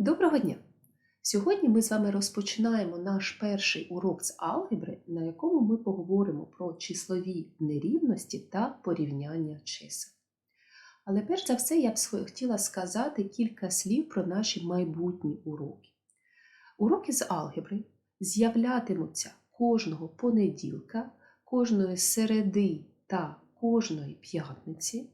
Доброго дня! Сьогодні ми з вами розпочинаємо наш перший урок з алгебри, на якому ми поговоримо про числові нерівності та порівняння чисел. Але перш за все я б хотіла сказати кілька слів про наші майбутні уроки. Уроки з алгебри з'являтимуться кожного понеділка, кожної середи та кожної п'ятниці.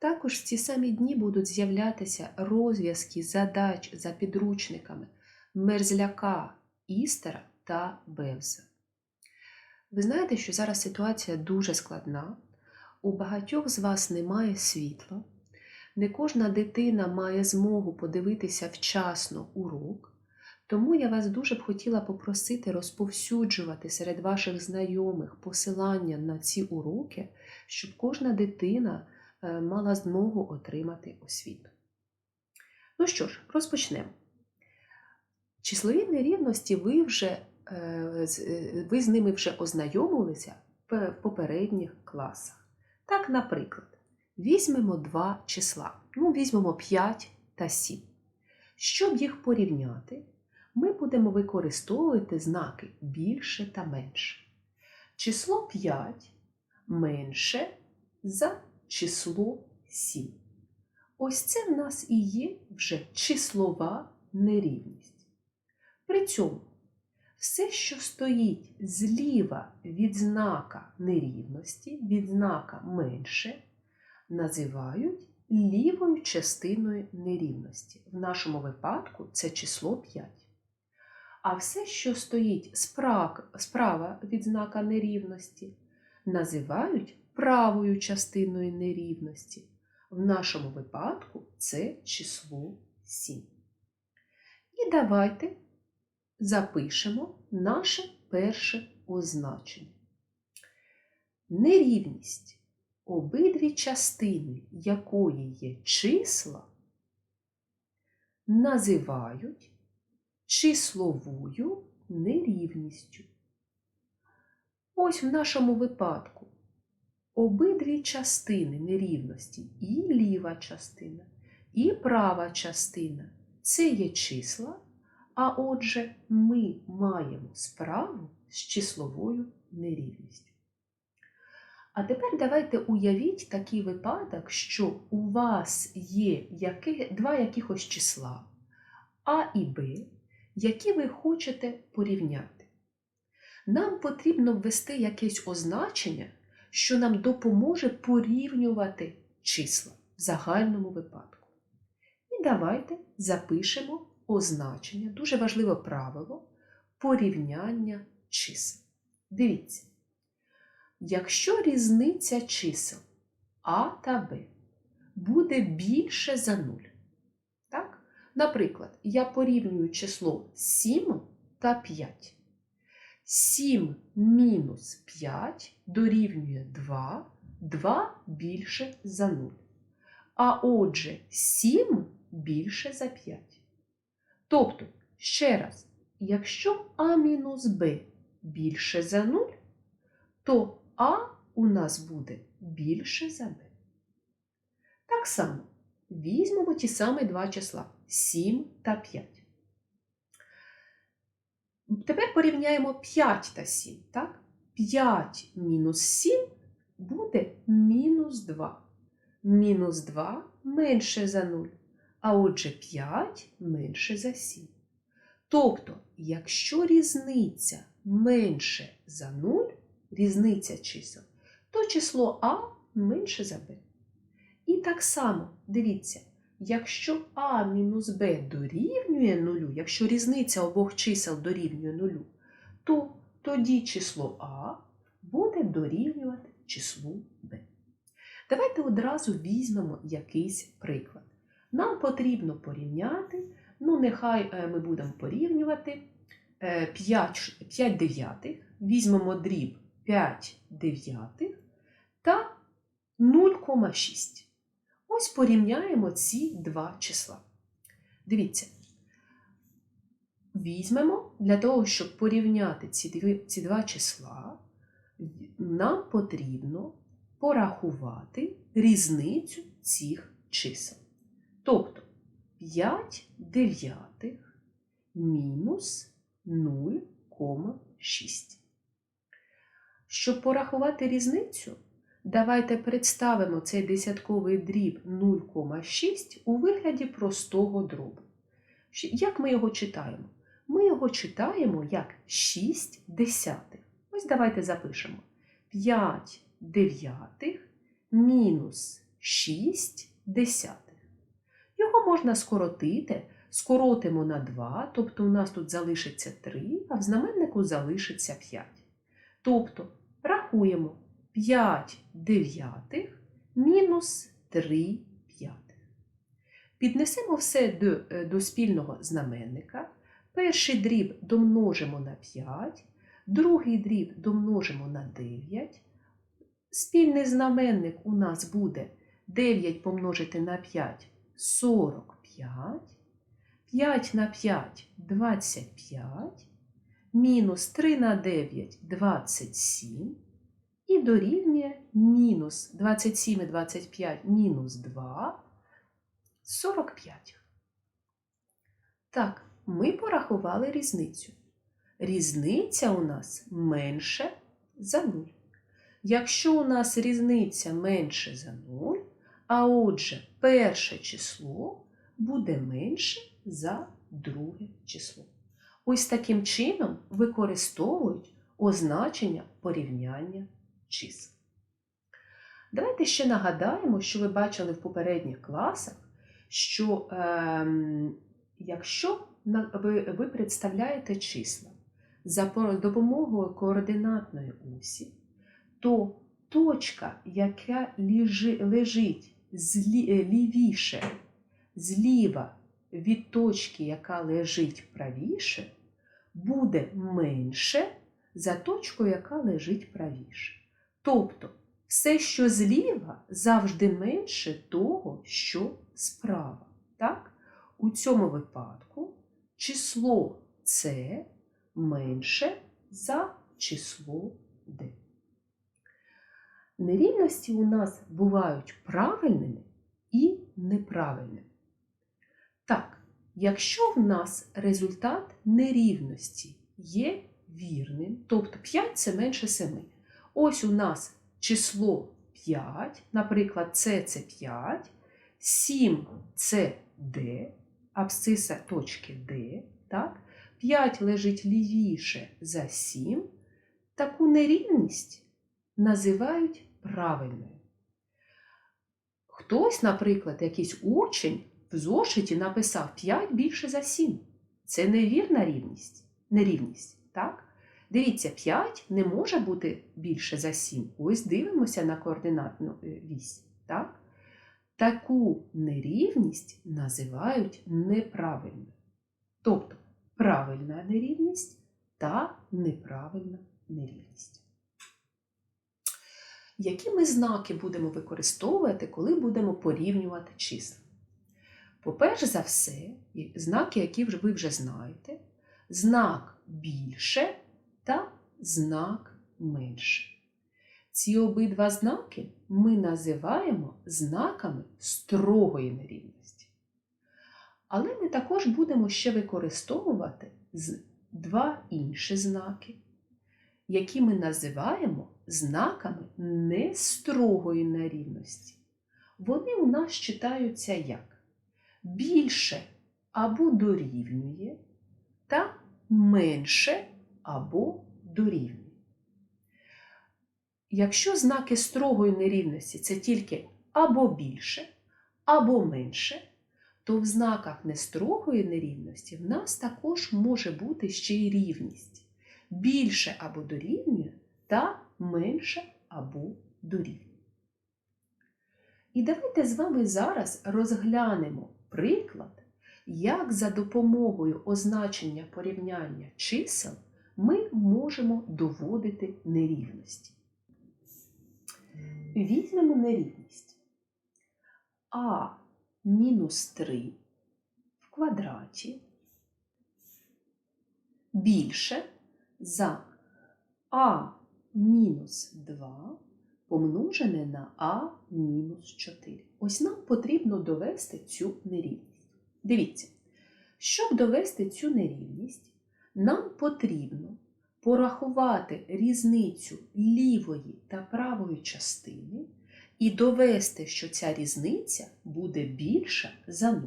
Також в ці самі дні будуть з'являтися розв'язки задач за підручниками Мерзляка, Істера та Бевза. Ви знаєте, що зараз ситуація дуже складна. У багатьох з вас немає світла, не кожна дитина має змогу подивитися вчасно урок, тому я вас дуже б хотіла попросити розповсюджувати серед ваших знайомих посилання на ці уроки, щоб кожна дитина мала змогу отримати освіту. Ну що ж, розпочнемо. Числові нерівності ви вже е, е, ви з ними вже ознайомилися в попередніх класах. Так, наприклад, візьмемо два числа. Ну, візьмемо 5 та 7. Щоб їх порівняти, ми будемо використовувати знаки більше та менше. Число 5 менше за число 7. Ось це в нас і є вже числова нерівність. При цьому все, що стоїть зліва від знака нерівності, від знака менше, називають лівою частиною нерівності. В нашому випадку це число 5. А все, що стоїть справа від знака нерівності, називають правою частиною нерівності. В нашому випадку це число 7. І давайте запишемо наше перше означення. Нерівність, обидві частини якої є числа, називають числовою нерівністю. Ось в нашому випадку обидві частини нерівності, і ліва частина, і права частина це є числа, а отже, ми маємо справу з числовою нерівністю. А тепер давайте уявіть такий випадок, що у вас є яке, два якихось числа А і Б, які ви хочете порівняти. Нам потрібно ввести якесь означення, що нам допоможе порівнювати числа в загальному випадку. І давайте запишемо означення, дуже важливе правило порівняння чисел. Дивіться, якщо різниця чисел А та Б буде більше за 0, так? наприклад, я порівнюю число 7 та 5. 7 мінус 5 дорівнює 2, 2 більше за 0. А отже, 7 більше за 5. Тобто, ще раз, якщо А мінус Б більше за 0, то А у нас буде більше за Б. Так само візьмемо ті самі два числа 7 та 5. Тепер порівняємо 5 та 7. Так? 5 мінус 7 буде мінус 2. Мінус 2 менше за 0. А отже 5 менше за 7. Тобто, якщо різниця менше за 0, різниця чисел, то число А менше за Б. І так само, дивіться, якщо А мінус Б дорівнює 0, якщо різниця обох чисел дорівнює 0, то тоді число А буде дорівнювати числу Б. Давайте одразу візьмемо якийсь приклад. Нам потрібно порівняти, ну нехай е, ми будемо порівнювати е, 5, 5 дев'ятих, візьмемо дріб 5 дев'ятих та 0,6. Ось порівняємо ці два числа. Дивіться, візьмемо для того, щоб порівняти ці, дві, ці два числа, нам потрібно порахувати різницю цих чисел. Тобто 5 дев'ятих мінус 0,6. Щоб порахувати різницю, давайте представимо цей десятковий дріб 0,6 у вигляді простого дробу. Як ми його читаємо? Ми його читаємо як 6 десятих. Ось давайте запишемо. 5 дев'ятих мінус 6 десятих. Його можна скоротити, скоротимо на 2, тобто у нас тут залишиться 3, а в знаменнику залишиться 5. Тобто рахуємо 5 дев'ятих мінус 3 п'ятих. Піднесемо все до, е, до спільного знаменника. Перший дріб домножимо на 5, другий дріб домножимо на 9. Спільний знаменник у нас буде 9 помножити на 5 45, 5 на 5 25, мінус 3 на 9 27 і дорівнює мінус 27 і 25 мінус 2 45. Так, ми порахували різницю. Різниця у нас менше за 0. Якщо у нас різниця менше за 0, а отже, перше число буде менше за друге число. Ось таким чином використовують означення порівняння чисел. Давайте ще нагадаємо, що ви бачили в попередніх класах, що ем, якщо ви, ви представляєте числа за допомогою координатної осі, то точка, яка лежи- лежить злі, е, лівіше, зліва від точки, яка лежить правіше, буде менше за точку, яка лежить правіше. Тобто, все, що зліва, завжди менше того, що справа. Так? У цьому випадку число С менше за число D. Нерівності у нас бувають правильними і неправильними. Так, якщо в нас результат нерівності є вірним, тобто 5 це менше 7. Ось у нас число 5, наприклад, С це 5, 7 це D, абсциса точки D, так? 5 лежить лівіше за 7, таку нерівність називають правильною. Хтось, наприклад, якийсь учень в зошиті написав 5 більше за 7. Це невірна рівність. нерівність. Так? Дивіться, 5 не може бути більше за 7. Ось дивимося на координатну е, вісь. Так? Таку нерівність називають неправильною. Тобто правильна нерівність та неправильна нерівність. Які ми знаки будемо використовувати, коли будемо порівнювати числа? По-перше за все, знаки, які ви вже знаєте, знак більше та знак менше. Ці обидва знаки ми називаємо знаками строгої нерівності. Але ми також будемо ще використовувати два інші знаки, які ми називаємо знаками нестрогої нерівності. Вони у нас читаються як більше або дорівнює та менше або дорівнює. Якщо знаки строгої нерівності це тільки або більше, або менше, то в знаках нестрогої нерівності в нас також може бути ще й рівність більше або дорівнює та менше або дорівнює. І давайте з вами зараз розглянемо приклад, як за допомогою означення порівняння чисел ми можемо доводити нерівності. Візьмемо нерівність а мінус 3 в квадраті більше за а мінус 2 помножене на а мінус 4. Ось нам потрібно довести цю нерівність. Дивіться, щоб довести цю нерівність, нам потрібно порахувати різницю лівої та правої частини і довести, що ця різниця буде більша за 0.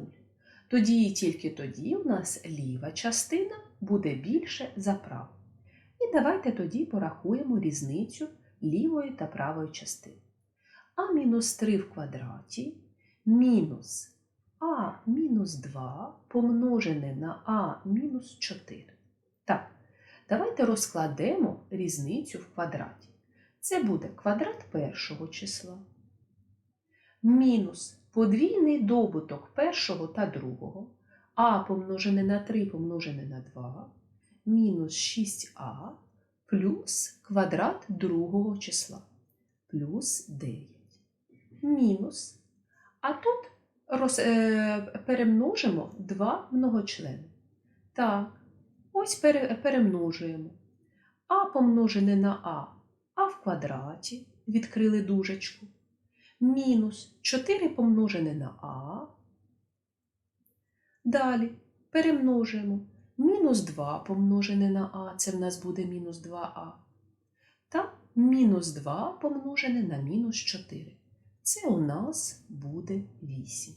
Тоді і тільки тоді у нас ліва частина буде більше за праву. І давайте тоді порахуємо різницю лівої та правої частини. А мінус 3 в квадраті мінус а мінус 2 помножене на а мінус 4. Так, давайте розкладемо різницю в квадраті. Це буде квадрат першого числа мінус подвійний добуток першого та другого, а помножене на 3 помножене на 2, мінус 6а плюс квадрат другого числа плюс 9. Мінус. А тут роз, е, перемножимо два многочлени. Так, ось пере, перемножуємо. А помножене на А, а в квадраті відкрили дужечку мінус 4 помножене на А. Далі перемножуємо мінус 2 помножене на А, це в нас буде мінус 2а. Та мінус 2 помножене на мінус 4. Це у нас буде 8.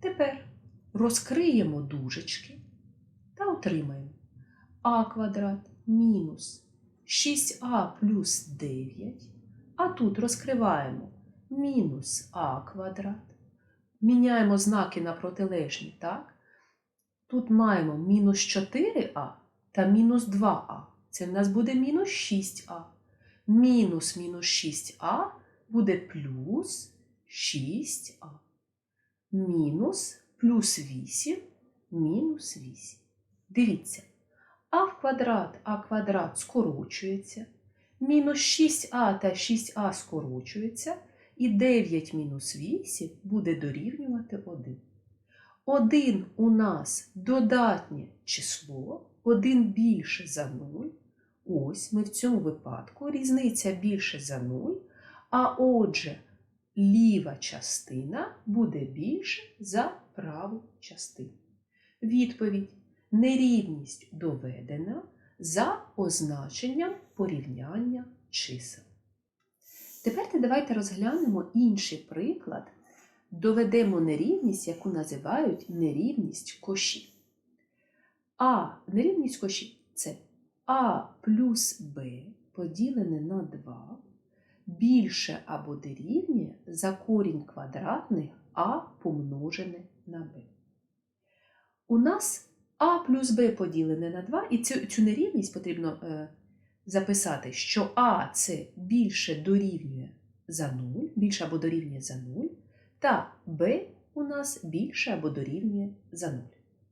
Тепер розкриємо дужечки та отримаємо а квадрат мінус 6а плюс 9. А тут розкриваємо мінус а квадрат. Міняємо знаки на протилежні, так? Тут маємо мінус 4а та мінус 2а. Це в нас буде мінус 6а. Мінус мінус 6а буде плюс 6а. Мінус плюс 8 мінус 8. Дивіться, а в квадрат а квадрат скорочується. Мінус 6а та 6а скорочується. І 9 мінус 8 буде дорівнювати 1. 1 у нас додатнє число, 1 більше за 0. Ось ми в цьому випадку різниця більше за 0, а отже, ліва частина буде більше за праву частину. Відповідь: нерівність доведена за означенням порівняння чисел. Тепер давайте розглянемо інший приклад. Доведемо нерівність, яку називають нерівність коші. А нерівність коші це А плюс Б поділене на 2 більше або дорівнює за корінь квадратний А помножене на Б. У нас А плюс Б поділене на 2, і цю, цю нерівність потрібно е, записати, що А це більше дорівнює за 0, більше або дорівнює за 0, та Б у нас більше або дорівнює за 0.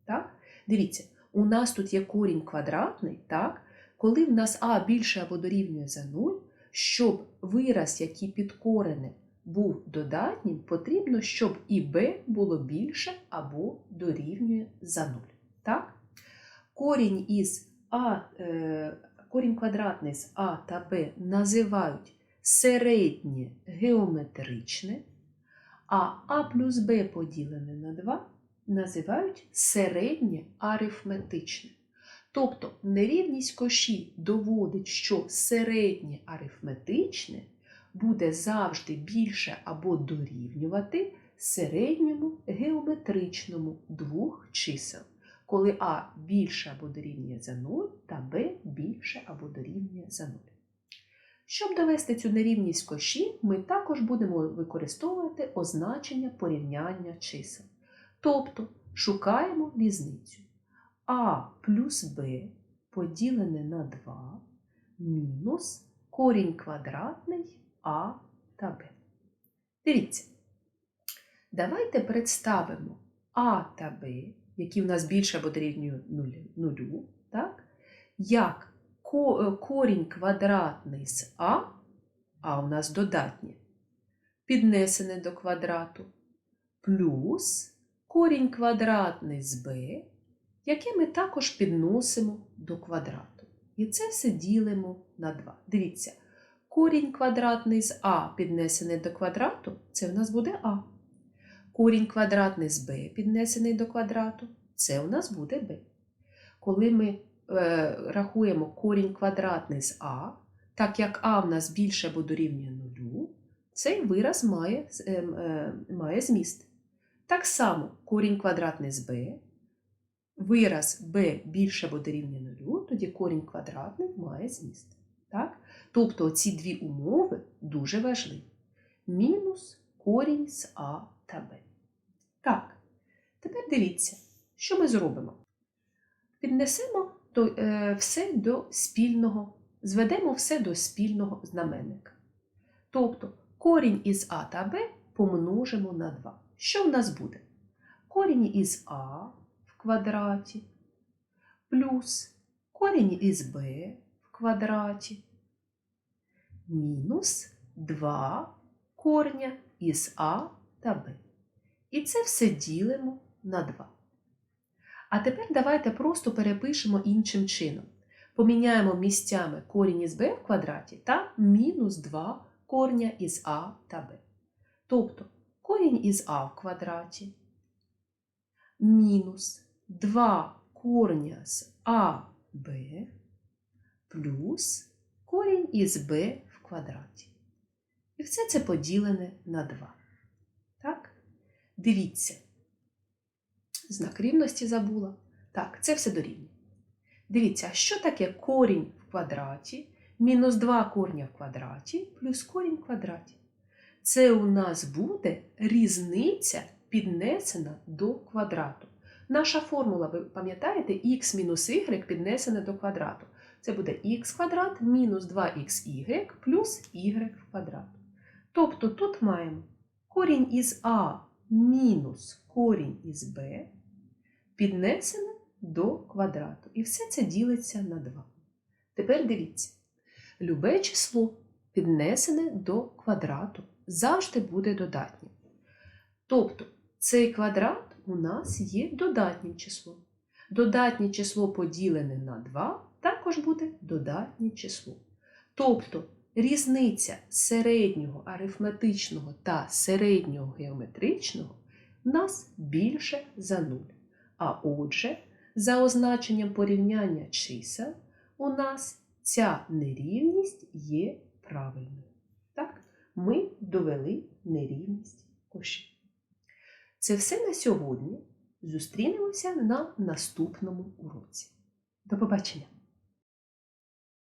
Так? Дивіться, у нас тут є корінь квадратний, так? коли в нас А більше або дорівнює за 0, щоб вираз, який під коренем, був додатнім, потрібно, щоб і b було більше або дорівнює за 0. Так? Корінь із А е, корінь квадратний з А та Б називають середнє геометричне, а А плюс Б поділене на 2 називають середнє арифметичне. Тобто нерівність коші доводить, що середнє арифметичне буде завжди більше або дорівнювати середньому геометричному двох чисел коли А більше або дорівнює за 0, та Б більше або дорівнює за 0. Щоб довести цю нерівність коші, ми також будемо використовувати означення порівняння чисел. Тобто шукаємо різницю А плюс Б поділене на 2 мінус корінь квадратний А та Б. Дивіться, давайте представимо А та Б які в нас більше або дорівнює нулю, так? як е, корінь квадратний з А, а у нас додатнє, піднесене до квадрату, плюс корінь квадратний з Б, яке ми також підносимо до квадрату. І це все ділимо на 2. Дивіться, корінь квадратний з А піднесений до квадрату, це в нас буде А. корінь квадратний з b піднесений до квадрату, це у нас буде b. Коли ми е, рахуємо корінь квадратний з а, так як а в нас більше або дорівнює нулю, цей вираз має, е, е, має зміст. Так само корінь квадратний з b, вираз b більше або дорівнює нулю, тоді корінь квадратний має зміст. Так? Тобто ці дві умови дуже важливі. Мінус корінь з а та b. Так, тепер дивіться, що ми зробимо. Піднесемо е, все до спільного, зведемо все до спільного знаменника. Тобто корінь із а та b помножимо на 2. Що в нас буде? Корінь із а в квадраті плюс корінь із b в квадраті мінус 2 корня із а та b. І це все ділимо на 2. А тепер давайте просто перепишемо іншим чином. Поміняємо місцями корінь із b в квадраті та мінус 2 корня із а та b. Тобто корінь із а в квадраті мінус 2 корня з а b плюс корінь із b в квадраті. І все це поділене на 2. Дивіться. Знак рівності забула. Так, це все дорівнює. Дивіться, що таке корінь в квадраті, мінус 2 корня в квадраті, плюс корінь в квадраті. Це у нас буде різниця піднесена до квадрату. Наша формула, ви пам'ятаєте, х мінус y піднесена до квадрату. Це буде х квадрат мінус 2xy плюс y в квадрат. Тобто тут маємо корінь із а мінус корінь із b піднесене до квадрату. І все це ділиться на 2. Тепер дивіться, любе число піднесене до квадрату завжди буде додатнім. Тобто цей квадрат у нас є додатнім числом. Додатнє число поділене на 2 також буде додатнє число. Тобто різниця середнього арифметичного та середнього геометричного в нас більше за 0. А отже, за означенням порівняння чисел у нас ця нерівність є правильною. Так, ми довели нерівність кошів. Це все на сьогодні. Зустрінемося на наступному уроці. До побачення!